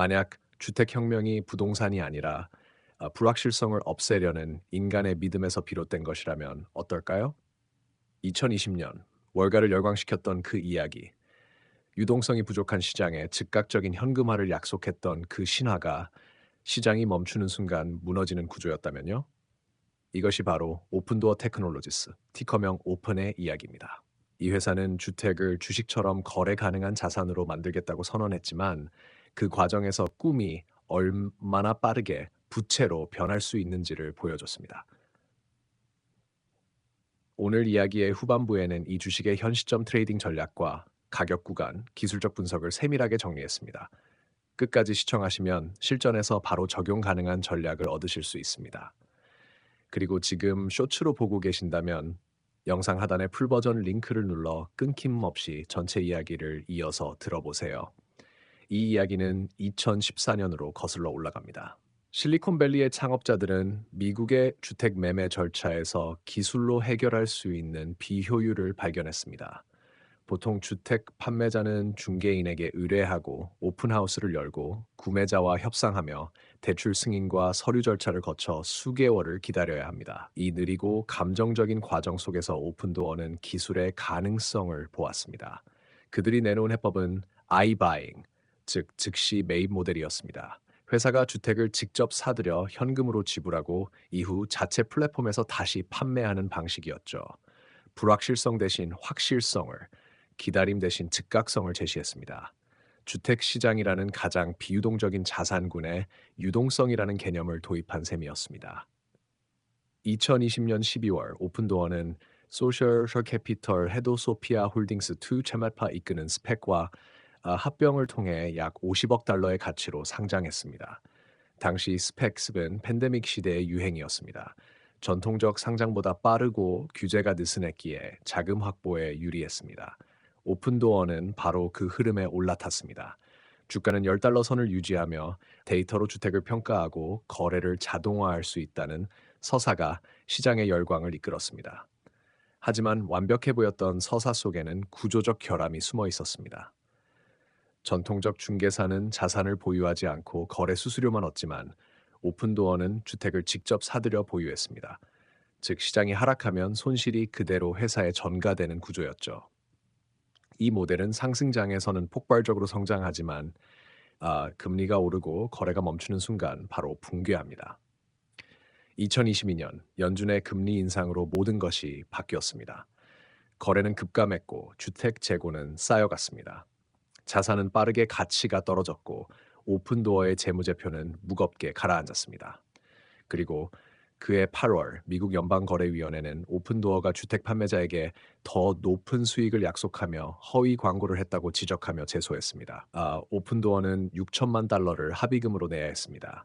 만약 주택혁명이 부동산이 아니라 아, 불확실성을 없애려는 인간의 믿음에서 비롯된 것이라면 어떨까요? 2020년 월가를 열광시켰던 그 이야기, 유동성이 부족한 시장에 즉각적인 현금화를 약속했던 그 신화가 시장이 멈추는 순간 무너지는 구조였다면요? 이것이 바로 오픈도어 테크놀로지스, 티커명 오픈의 이야기입니다. 이 회사는 주택을 주식처럼 거래 가능한 자산으로 만들겠다고 선언했지만 그 과정에서 꿈이 얼마나 빠르게 부채로 변할 수 있는지를 보여줬습니다. 오늘 이야기의 후반부에는 이 주식의 현 시점 트레이딩 전략과 가격 구간, 기술적 분석을 세밀하게 정리했습니다. 끝까지 시청하시면 실전에서 바로 적용 가능한 전략을 얻으실 수 있습니다. 그리고 지금 쇼츠로 보고 계신다면 영상 하단의 풀 버전 링크를 눌러 끊김없이 전체 이야기를 이어서 들어보세요. 이 이야기는 2014년으로 거슬러 올라갑니다. 실리콘밸리의 창업자들은 미국의 주택 매매 절차에서 기술로 해결할 수 있는 비효율을 발견했습니다. 보통 주택 판매자는 중개인에게 의뢰하고 오픈하우스를 열고 구매자와 협상하며 대출 승인과 서류 절차를 거쳐 수개월을 기다려야 합니다. 이 느리고 감정적인 과정 속에서 오픈도어는 기술의 가능성을 보았습니다. 그들이 내놓은 해법은 iBuying, 즉 즉시 매입 모델이었습니다. 회사가 주택을 직접 사들여 현금으로 지불하고 이후 자체 플랫폼에서 다시 판매하는 방식이었죠. 불확실성 대신 확실성을 기다림 대신 즉각성을 제시했습니다. 주택 시장이라는 가장 비유동적인 자산군에 유동성이라는 개념을 도입한 셈이었습니다. 2020년 12월 오픈도어는 소셜 캐피털 헤도소피아 홀딩스 2 체마파 이끄는 스펙과 아, 합병을 통해 약 50억 달러의 가치로 상장했습니다. 당시 스펙습은 팬데믹 시대의 유행이었습니다. 전통적 상장보다 빠르고 규제가 느슨했기에 자금 확보에 유리했습니다. 오픈도어는 바로 그 흐름에 올라탔습니다. 주가는 10달러 선을 유지하며 데이터로 주택을 평가하고 거래를 자동화할 수 있다는 서사가 시장의 열광을 이끌었습니다. 하지만 완벽해 보였던 서사 속에는 구조적 결함이 숨어 있었습니다. 전통적 중개사는 자산을 보유하지 않고 거래 수수료만 얻지만 오픈도어는 주택을 직접 사들여 보유했습니다. 즉 시장이 하락하면 손실이 그대로 회사에 전가되는 구조였죠. 이 모델은 상승장에서는 폭발적으로 성장하지만 아, 금리가 오르고 거래가 멈추는 순간 바로 붕괴합니다. 2022년 연준의 금리 인상으로 모든 것이 바뀌었습니다. 거래는 급감했고 주택 재고는 쌓여갔습니다. 자산은 빠르게 가치가 떨어졌고 오픈도어의 재무제표는 무겁게 가라앉았습니다. 그리고 그해 8월 미국 연방거래위원회는 오픈도어가 주택 판매자에게 더 높은 수익을 약속하며 허위 광고를 했다고 지적하며 제소했습니다. 아, 오픈도어는 6천만 달러를 합의금으로 내야 했습니다.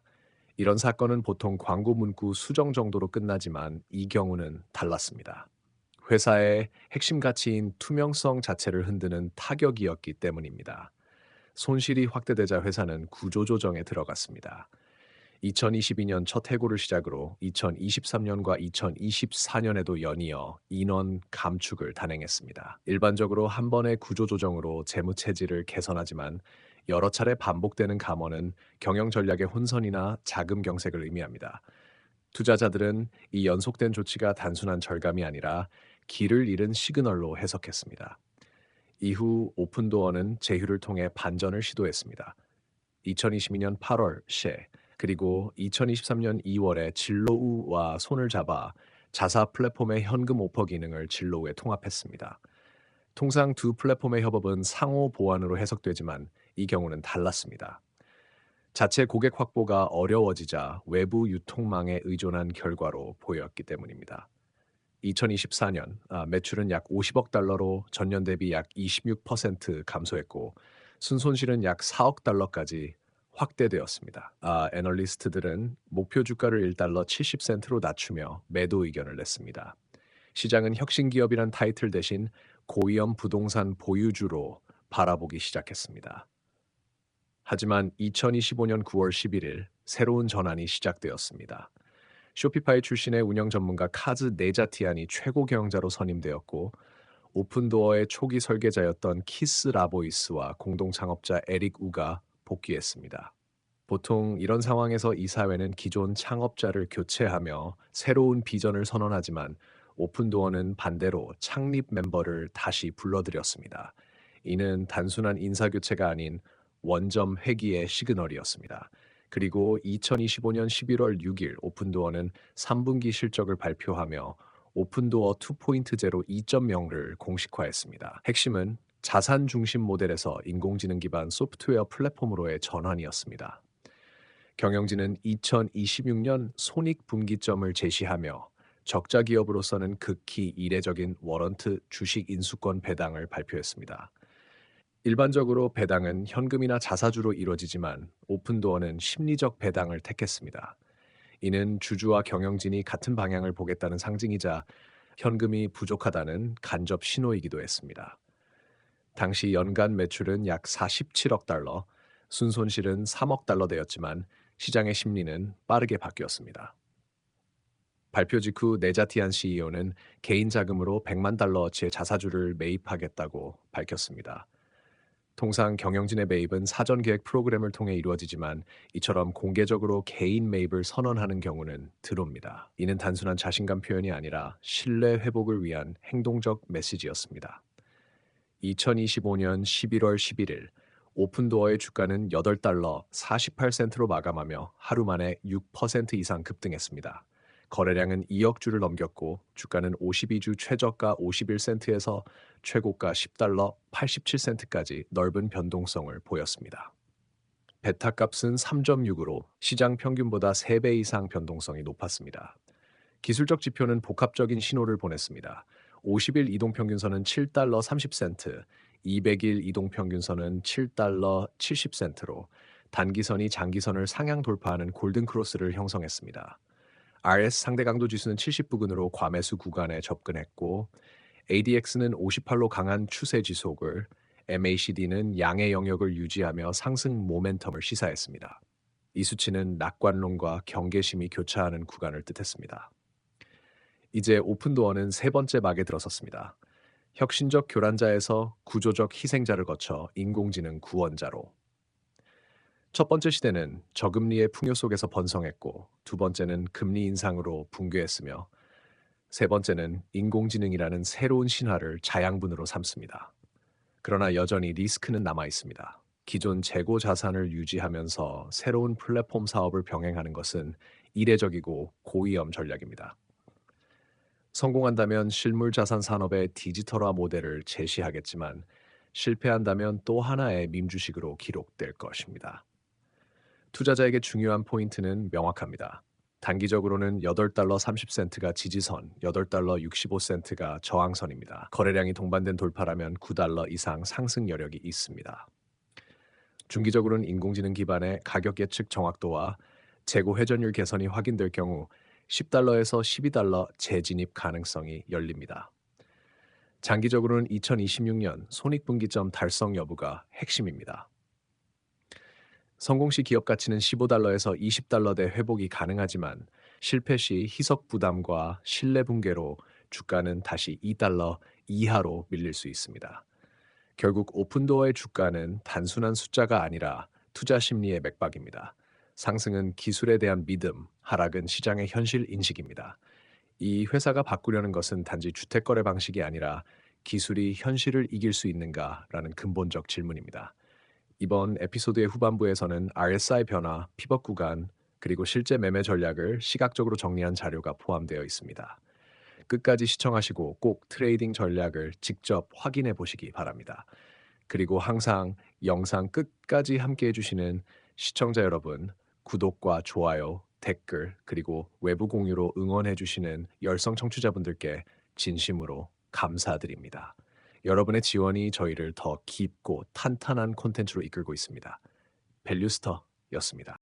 이런 사건은 보통 광고 문구 수정 정도로 끝나지만 이 경우는 달랐습니다. 회사의 핵심 가치인 투명성 자체를 흔드는 타격이었기 때문입니다. 손실이 확대되자 회사는 구조조정에 들어갔습니다. 2022년 첫 해고를 시작으로 2023년과 2024년에도 연이어 인원 감축을 단행했습니다. 일반적으로 한 번의 구조조정으로 재무 체질을 개선하지만 여러 차례 반복되는 감원은 경영 전략의 혼선이나 자금 경색을 의미합니다. 투자자들은 이 연속된 조치가 단순한 절감이 아니라 길을 잃은 시그널로 해석했습니다. 이후 오픈도어는 제휴를 통해 반전을 시도했습니다. 2022년 8월 셰 그리고 2023년 2월에 진로우와 손을 잡아 자사 플랫폼의 현금 오퍼 기능을 진로우에 통합했습니다. 통상 두 플랫폼의 협업은 상호 보완으로 해석되지만 이 경우는 달랐습니다. 자체 고객 확보가 어려워지자 외부 유통망에 의존한 결과로 보였기 때문입니다. 2024년 아, 매출은 약 50억 달러로 전년 대비 약 26% 감소했고 순손실은 약 4억 달러까지 확대되었습니다. 아, 애널리스트들은 목표 주가를 1달러 70센트로 낮추며 매도 의견을 냈습니다. 시장은 혁신 기업이란 타이틀 대신 고위험 부동산 보유주로 바라보기 시작했습니다. 하지만 2025년 9월 11일 새로운 전환이 시작되었습니다. 쇼피파이 출신의 운영 전문가 카즈 네자티안이 최고 경영자로 선임되었고 오픈도어의 초기 설계자였던 키스 라보이스와 공동 창업자 에릭 우가 복귀했습니다. 보통 이런 상황에서 이사회는 기존 창업자를 교체하며 새로운 비전을 선언하지만 오픈도어는 반대로 창립 멤버를 다시 불러들였습니다. 이는 단순한 인사교체가 아닌 원점 회귀의 시그널이었습니다. 그리고 2025년 11월 6일 오픈도어는 3분기 실적을 발표하며 오픈도어 2.0 2.0를 공식화했습니다. 핵심은 자산 중심 모델에서 인공지능 기반 소프트웨어 플랫폼으로의 전환이었습니다. 경영진은 2026년 손익 분기점을 제시하며 적자 기업으로서는 극히 이례적인 워런트 주식 인수권 배당을 발표했습니다. 일반적으로 배당은 현금이나 자사주로 이루어지지만 오픈도어는 심리적 배당을 택했습니다. 이는 주주와 경영진이 같은 방향을 보겠다는 상징이자 현금이 부족하다는 간접 신호이기도 했습니다. 당시 연간 매출은 약 47억 달러, 순손실은 3억 달러 되었지만 시장의 심리는 빠르게 바뀌었습니다. 발표 직후 네자티안 CEO는 개인 자금으로 100만 달러어치의 자사주를 매입하겠다고 밝혔습니다. 통상 경영진의 매입은 사전 계획 프로그램을 통해 이루어지지만 이처럼 공개적으로 개인 매입을 선언하는 경우는 드뭅니다. 이는 단순한 자신감 표현이 아니라 신뢰 회복을 위한 행동적 메시지였습니다. 2025년 11월 11일 오픈도어의 주가는 8달러 48센트로 마감하며 하루 만에 6% 이상 급등했습니다. 거래량은 2억 주를 넘겼고 주가는 52주 최저가 51센트에서 최고가 10달러 87센트까지 넓은 변동성을 보였습니다. 베타 값은 3.6으로 시장 평균보다 3배 이상 변동성이 높았습니다. 기술적 지표는 복합적인 신호를 보냈습니다. 50일 이동평균선은 7달러 30센트, 200일 이동평균선은 7달러 70센트로 단기선이 장기선을 상향 돌파하는 골든크로스를 형성했습니다. RS 상대 강도 지수는 70 부근으로 과매수 구간에 접근했고 ADX는 58로 강한 추세 지속을 MACD는 양의 영역을 유지하며 상승 모멘텀을 시사했습니다. 이 수치는 낙관론과 경계심이 교차하는 구간을 뜻했습니다. 이제 오픈도어는 세 번째 막에 들어섰습니다. 혁신적 교란자에서 구조적 희생자를 거쳐 인공지능 구원자로 첫 번째 시대는 저금리의 풍요 속에서 번성했고 두 번째는 금리 인상으로 붕괴했으며 세 번째는 인공지능이라는 새로운 신화를 자양분으로 삼습니다. 그러나 여전히 리스크는 남아 있습니다. 기존 재고 자산을 유지하면서 새로운 플랫폼 사업을 병행하는 것은 이례적이고 고위험 전략입니다. 성공한다면 실물 자산 산업의 디지털화 모델을 제시하겠지만 실패한다면 또 하나의 민주식으로 기록될 것입니다. 투자자에게 중요한 포인트는 명확합니다. 단기적으로는 8달러 30센트가 지지선, 8달러 65센트가 저항선입니다. 거래량이 동반된 돌파라면 9달러 이상 상승 여력이 있습니다. 중기적으로는 인공지능 기반의 가격 예측 정확도와 재고 회전율 개선이 확인될 경우 10달러에서 12달러 재진입 가능성이 열립니다. 장기적으로는 2026년 손익분기점 달성 여부가 핵심입니다. 성공 시 기업 가치는 15달러에서 20달러대 회복이 가능하지만 실패 시 희석 부담과 신뢰 붕괴로 주가는 다시 2달러 이하로 밀릴 수 있습니다. 결국 오픈도어의 주가는 단순한 숫자가 아니라 투자 심리의 맥박입니다. 상승은 기술에 대한 믿음, 하락은 시장의 현실 인식입니다. 이 회사가 바꾸려는 것은 단지 주택 거래 방식이 아니라 기술이 현실을 이길 수 있는가라는 근본적 질문입니다. 이번 에피소드의 후반부에서는 RSI 변화, 피벗 구간, 그리고 실제 매매 전략을 시각적으로 정리한 자료가 포함되어 있습니다. 끝까지 시청하시고 꼭 트레이딩 전략을 직접 확인해 보시기 바랍니다. 그리고 항상 영상 끝까지 함께 해주시는 시청자 여러분, 구독과 좋아요, 댓글, 그리고 외부 공유로 응원해 주시는 열성 청취자분들께 진심으로 감사드립니다. 여러분의 지원이 저희를 더 깊고 탄탄한 콘텐츠로 이끌고 있습니다. 밸류스터였습니다.